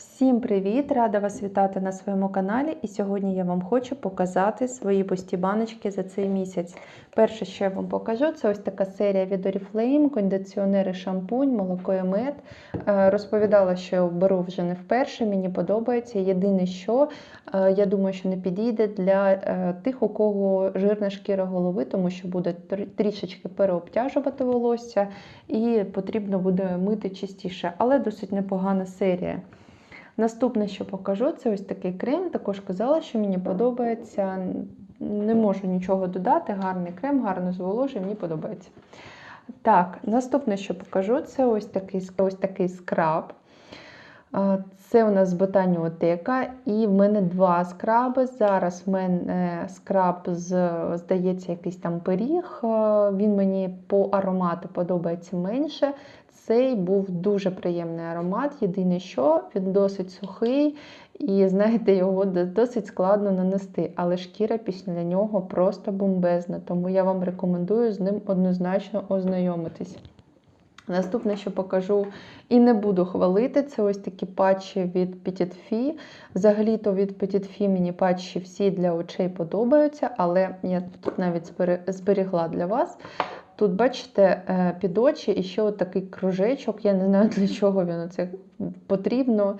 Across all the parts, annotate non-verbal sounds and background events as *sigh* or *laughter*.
Всім привіт! Рада вас вітати на своєму каналі. І сьогодні я вам хочу показати свої пусті баночки за цей місяць. Перше, що я вам покажу, це ось така серія від Oriflame, кондиціонери, шампунь, молоко і мед. Е, Розповідала, що беру вже не вперше, мені подобається. Єдине, що е, я думаю, що не підійде для е, тих, у кого жирна шкіра голови, тому що буде трішечки переобтяжувати волосся і потрібно буде мити частіше, але досить непогана серія. Наступне, що покажу, це ось такий крем. Також казала, що мені подобається. Не можу нічого додати. Гарний крем, гарно зволожує, мені подобається. Так, наступне, що покажу, це ось такий, ось такий скраб. Це у нас з ботаніотека, і в мене два скраби. Зараз в мене скраб з, здається, якийсь там пиріг. Він мені по аромату подобається менше. Цей був дуже приємний аромат. Єдине, що він досить сухий, і знаєте, його досить складно нанести, але шкіра після нього просто бомбезна. Тому я вам рекомендую з ним однозначно ознайомитись. Наступне, що покажу, і не буду хвалити, це ось такі патчі від Petit Fee. Взагалі-то від Petit Fee мені патчі всі для очей подобаються, але я тут навіть зберігла для вас. Тут, бачите, е, під очі і ще отакий такий кружечок. Я не знаю, *laughs* для чого він це потрібно.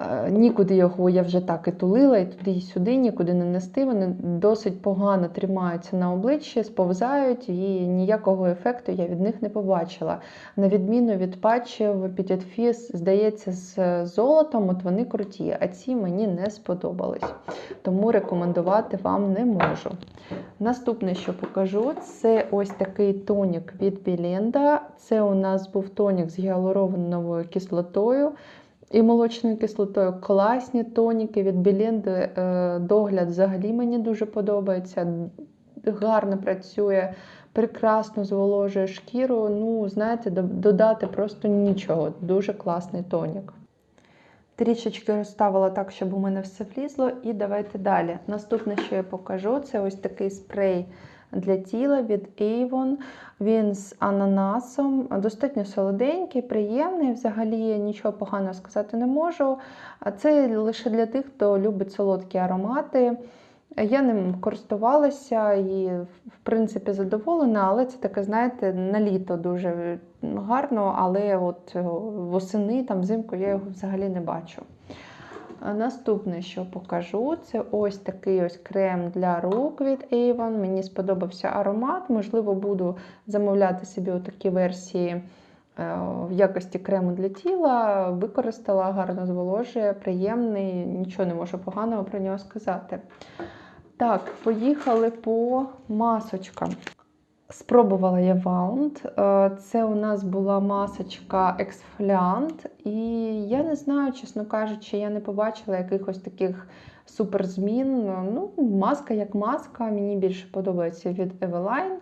Е, Нікуди його я вже так і тулила, і туди, і сюди, нікуди не нести. Вони досить погано тримаються на обличчі, сповзають, і ніякого ефекту я від них не побачила. На відміну від патчів Petit Fizz, здається, з золотом, от вони круті, а ці мені не сподобались. Тому рекомендувати вам не можу. Наступне, що покажу, це ось такий тонік від Біленда. Це у нас був тонік з гіалуроновою кислотою і молочною кислотою. Класні тоніки від Біленди. Е, Догляд взагалі мені дуже подобається. Гарно працює, прекрасно зволожує шкіру. Ну, знаєте, додати просто нічого. Дуже класний тонік. Трішечки розставила так, щоб у мене все влізло. І давайте далі. Наступне, що я покажу, це ось такий спрей для тіла від Avon. Він з ананасом, достатньо солоденький, приємний. Взагалі нічого поганого сказати не можу. А це лише для тих, хто любить солодкі аромати. Я ним користувалася і, в принципі, задоволена, але це таке, знаєте, на літо дуже гарно, але от восени, там взимку я його взагалі не бачу. Наступне, що покажу, це ось такий ось крем для рук від Avon. Мені сподобався аромат. Можливо, буду замовляти собі такі версії е, в якості крему для тіла. Використала, гарно зволожує, приємний, нічого не можу поганого про нього сказати. Так, поїхали по масочкам. Спробувала я Ваунд. Е, Це у нас була масочка ексфоліант, і я не знаю, чесно кажучи, я не побачила якихось таких суперзмін. Ну, маска як маска, мені більше подобається від Eveline.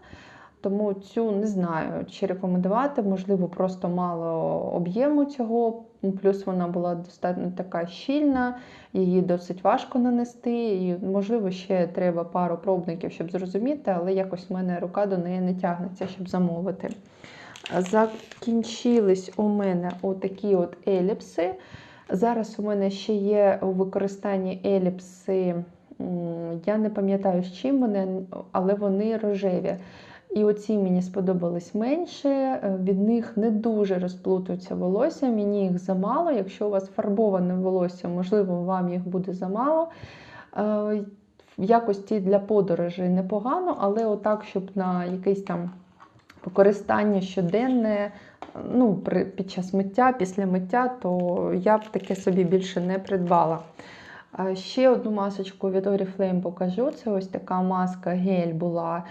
Тому цю не знаю, чи рекомендувати, можливо, просто мало об'єму цього. Плюс вона була достатньо така щільна, її досить важко нанести. І, можливо, ще треба пару пробників, щоб зрозуміти, але якось в мене рука до неї не тягнеться, щоб замовити. Закінчились у мене отакі от еліпси. Зараз у мене ще є у використанні еліпси. Я не пам'ятаю, з чим вони, але вони рожеві. І оці мені сподобались менше. е, Від них не дуже розплутується волосся. Мені їх замало. Якщо у вас фарбоване волосся, можливо, вам їх буде замало. Е, В якості для подорожей непогано, але отак, щоб на якийсь там використання щоденне, ну, під час миття, після миття, то я б таке собі більше не придбала. Ще одну масочку від Oriflame покажу. Це ось така маска гель була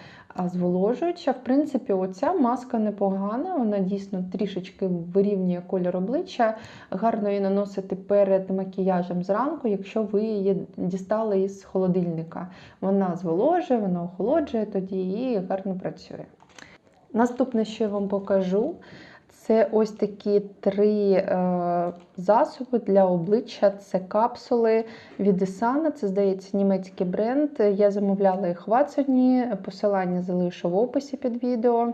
зволожуюча. В принципі, оця маска непогана, вона дійсно трішечки вирівнює колір обличчя. Гарно її наносити перед макіяжем зранку, якщо ви її дістали із холодильника. Вона зволожує, вона охолоджує тоді і гарно працює. Наступне, що я вам покажу, це ось такі три е, засоби для обличчя. Це капсули від Isana, це, здається, німецький бренд. Я замовляла їх в Ватсоні, посилання залишу в описі під відео.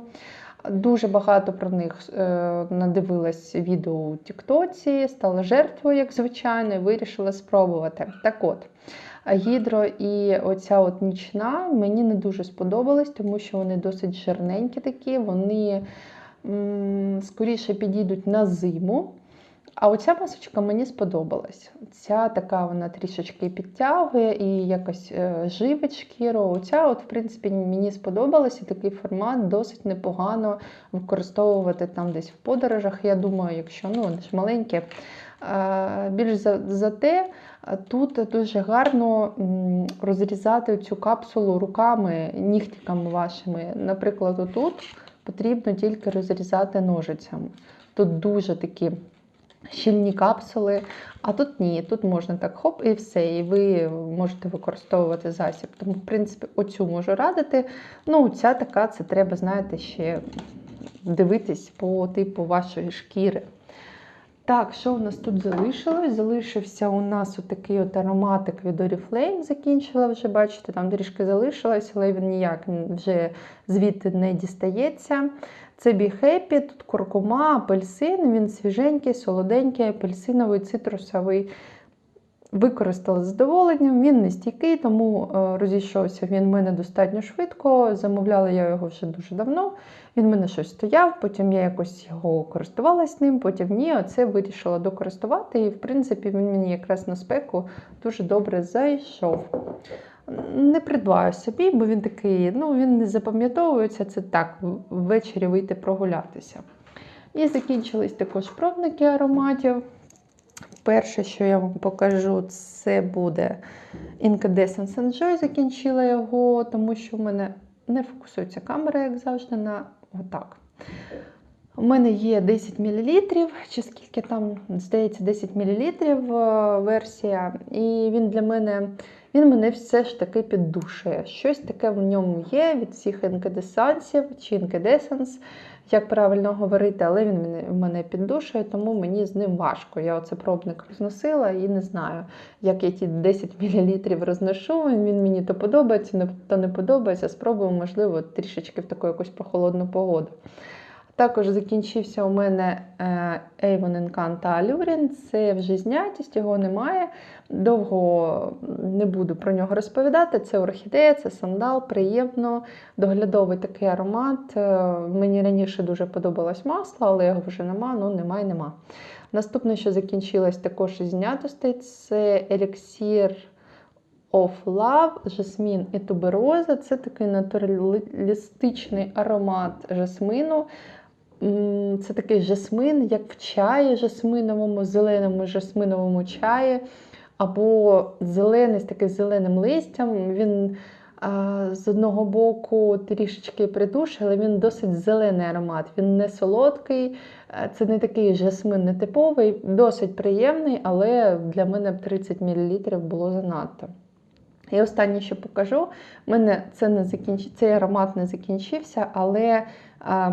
Дуже багато про них е, надивилась відео у Тіктоці, стала жертвою, як звичайно, і вирішила спробувати. Так от, гідро і оця от нічна мені не дуже сподобалась, тому що вони досить жирненькі такі, вони скоріше підійдуть на зиму. А оця масочка мені сподобалась. Ця така вона трішечки підтягує і якось е, живить шкіру. Оця, от, в принципі, мені сподобалась, і такий формат досить непогано використовувати там десь в подорожах. Я думаю, якщо ну, ж маленькі. Е, Більш за, за те, тут дуже гарно розрізати цю капсулу руками, нігтиками вашими. Наприклад, отут потрібно тільки розрізати ножицями. Тут дуже такі щільні капсули, а тут ні, тут можна так хоп і все, і ви можете використовувати засіб. Тому, в принципі, оцю можу радити. Ну, ця така, це треба, знаєте, ще дивитись по типу вашої шкіри. Так, що у нас тут залишилось? Залишився у нас отакий от ароматик від Oriflame, закінчила вже, бачите, там трішки залишилось, але він ніяк вже звідти не дістається. Це Be Happy, тут куркума, апельсин, він свіженький, солоденький, апельсиновий, цитрусовий. Використала з задоволенням, він не стійкий, тому е, розійшовся він мене достатньо швидко. Замовляла я його вже дуже давно. Він мене щось стояв, потім я якось його користувалась ним, потім ні, оце вирішила докористувати. І, в принципі, він мені якраз на спеку дуже добре зайшов. Не придбаю собі, бо він такий, ну він не запам'ятовується, це так, ввечері вийти прогулятися. І закінчились також пробники ароматів. Перше, що я вам покажу, це буде Incandescence Enjoy. Закінчила його, тому що в мене не фокусується камера, як завжди, на отак. У мене є 10 мл, чи скільки там, здається, 10 мл версія. І він для мене він мене все ж таки піддушує. Щось таке в ньому є від всіх інкадесансів чи інкадесенс, як правильно говорити, але він мене, мене піддушує, тому мені з ним важко. Я оце пробник розносила і не знаю, як я ті 10 *laughs* мл розношу. Він мені то подобається, то не подобається. Спробую, можливо, трішечки в таку якусь прохолодну погоду. Також закінчився у мене е, Avon Encanto Allure. Це вже знятість, його немає. Довго не буду про нього розповідати. Це орхідея, це сандал, приємно, доглядовий такий аромат. Е, Мені раніше дуже подобалось масло, але його вже нема, ну немає, нема. Наступне, що закінчилось також із знятостей, це еліксір of Love, жасмін і тубероза. Це такий натуралістичний аромат жасмину. Це такий жасмин, як в чаї жасминовому, зеленому жасминовому чаї, або зелений з таким зеленим листям. Він а, з одного боку трішечки придушує, але він досить зелений аромат. Він не солодкий, це не такий жасмин нетиповий, досить приємний, але для мене 30 мл було занадто. І останнє, що покажу, в мене це не закінч... цей аромат не закінчився, але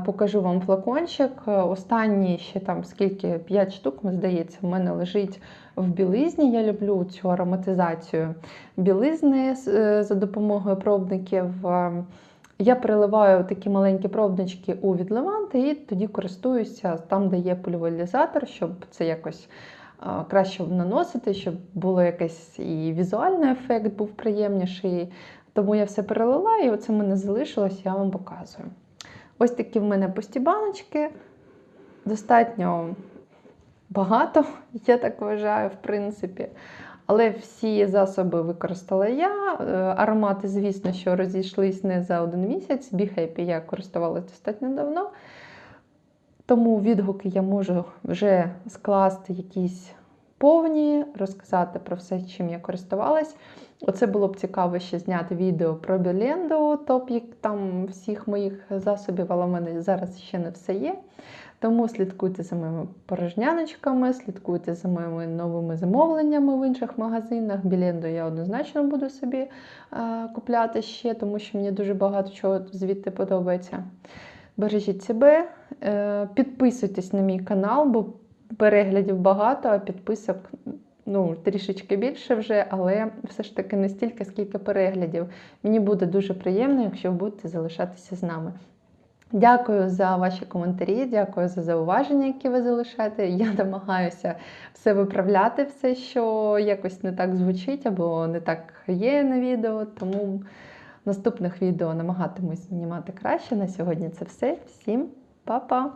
покажу вам флакончик. Останні ще там скільки 5 штук, здається, в мене лежить в білизні. Я люблю цю ароматизацію білизни е, за допомогою пробників. Я переливаю такі маленькі пробнички у відливанти і тоді користуюся там, де є пульверізатор, щоб це якось краще наносити, щоб було якийсь і візуальний ефект був приємніший. Тому я все перелила, і оце мене залишилось, я вам показую. Ось такі в мене пусті баночки. Достатньо багато, *laughs* я так вважаю, в принципі. Але всі засоби використала я. Е, аромати, звісно, що розійшлись не за один місяць. Happy я користувалася достатньо давно. Тому відгуки я можу вже скласти якісь повні, розказати про все, чим я користувалась. Оце було б цікаво ще зняти відео про Біленду, топ там всіх моїх засобів, але в мене зараз ще не все є. Тому слідкуйте за моїми порожняночками, слідкуйте за моїми новими замовленнями в інших магазинах. Біленду я однозначно буду собі е, купляти ще, тому що мені дуже багато чого звідти подобається. Бережіть себе, е, підписуйтесь на мій канал, бо переглядів багато, а підписок ну, трішечки більше вже, але все ж таки не стільки, скільки переглядів. Мені буде дуже приємно, якщо ви будете залишатися з нами. Дякую за ваші коментарі, дякую за зауваження, які ви залишаєте. Я намагаюся все виправляти, все, що якось не так звучить або не так є на відео. Тому наступних відео намагатимусь знімати краще. На сьогодні це все. Всім па-па!